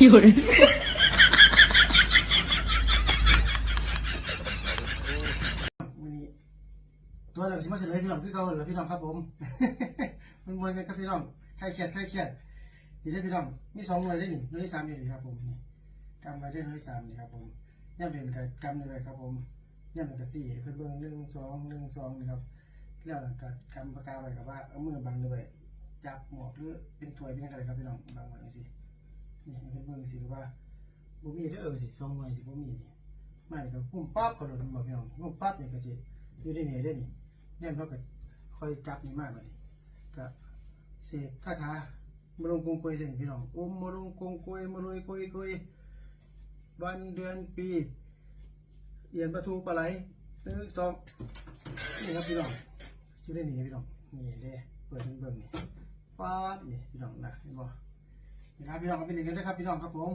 有人，มือนี้ตัวเดียวสิมาเฉลยพี่น้องคือเก่าเหรอพี่น้องครับผม มันมวนกันครับพี่น้องใครเครียดใครเครียดนี่ใช่พี่น้องมีสองหน่วยได้หนึ่งหน่วยที่สามอยู่นี่ครับผมนี่ กำไว้ได้หน่วยที่สามนี่ครับผมย่ำเดือนกับกำเลยครับผมย่ำเดือนกับสี่เพื่อนเบิ่งหนึ่งสองหนึ่งสองนี่ครับแล้วหลังกับกำปากกาไว้กับว่าเอามือบังเลยจับหมวกหรือเป็นถ้วยเป็นยังไงครับพี่น้องบังไว้สินี่เพื่อนเบิ่งสิหรือว่าบ่มีเด้อเออสิสองหน่วยสิบ่มีนี่ไม่ก็พุ่มปั๊บก็หล่นหมดพี่น้องพุ่มปั๊บนี่ก็สิอยู่ที่นี่ได้นี่เนี่ยเขาก็คอยจับนี่มากเลยก็เสกคาถามลงกงกวยเส้นพี่น้องอมมลงกงกวยมลอยกวยกวย วันเดือนปีเอียนประตูปลาไหลหนึ่งสองนี่ครับพี่น้องชื่อได้นี่พี่น้องนี่เด้เปิดเป็นเบิ่งนี่ป๊าบนี่พี่น้องนะเห็นบ่นี่ครับพี่น้องเอาไปเล่นกันด้วยครับพี่น้องครับผม